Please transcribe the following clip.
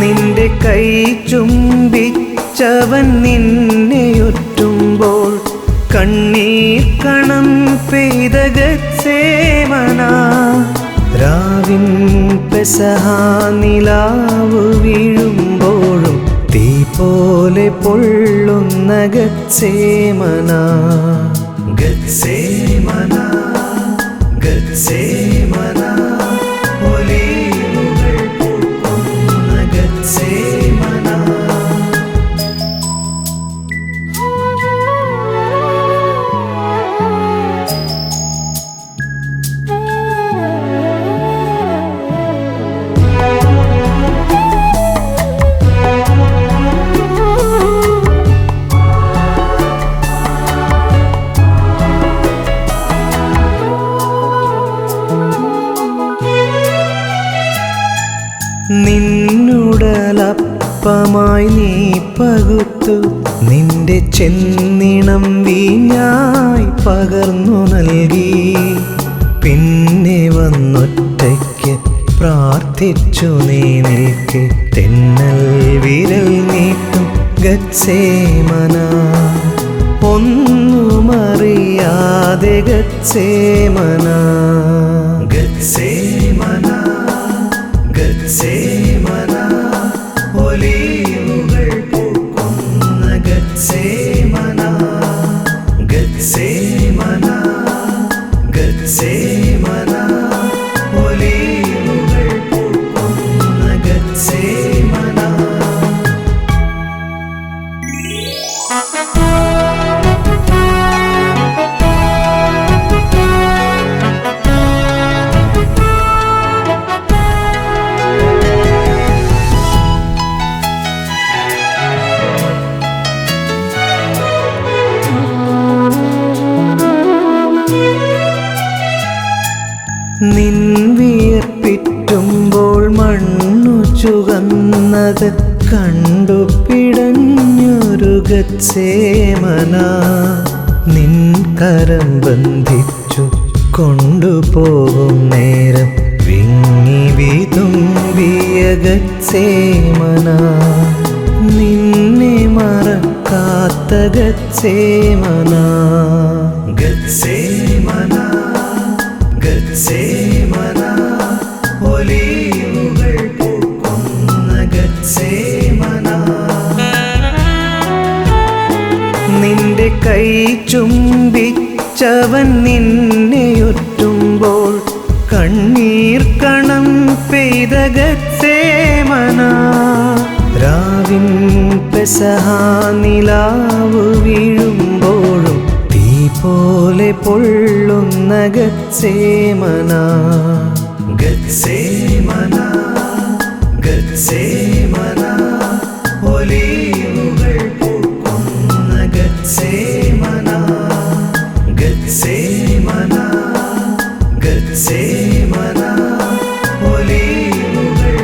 നിന്റെ കൈ ചുംബിച്ചവൻ നിന്നെയൊറ്റുമ്പോൾ കണ്ണീർ കണം പെയ്ത പെസഹാനിലാവ് വീഴുമ്പോഴും തീ പോലെ പൊള്ളുന്ന ഗത്സേമന ഗത്സേമന ഗത്സേമന നിന്നുടലപ്പമായി നീ പകുത്തു. നിന്റെ ചെന്നിണം വീഞ്ഞായി പകർന്നു നൽകി. പിന്നെ വന്നൊറ്റയ്ക്ക് പ്രാർത്ഥിച്ചു നീ നിൽക്ക്. തെന്നൽ വിരൽ നീട്ടും ഗത്സേമന. ഒന്നുമറിയാതെ ഗത്സേമന. നിൻ വിയർപ്പിറ്റുമ്പോൾ മണ്ണു ചുവന്നത് കണ്ടു പിടഞ്ഞൊരു നിൻ കരം ബന്ധിച്ചു കൊണ്ടുപോകും നേരം വിങ്ങി വിതുമ്പിയ ഗത്സേമന നിന്നെ മറക്കാത്ത ഗത്സേമന ഗത്സേമന നിന്റെ കൈ ചുംബിച്ചവൻ നിന്നെയൊറ്റുമ്പോൾ കണ്ണീർ കണം പെയ്ത ഗത്സേമന. രാവിൻ പെസഹാനിലാവ് നിലാവ് തീ പോലെ പൊള്ളുന്ന ഗത്സേമന. ഗത്സേമന ഗത്സേമന ഒലിയുകൾ ഗത്സേമന. ഗത്സേമന ഗത്സേമന ഒലിയുകൾ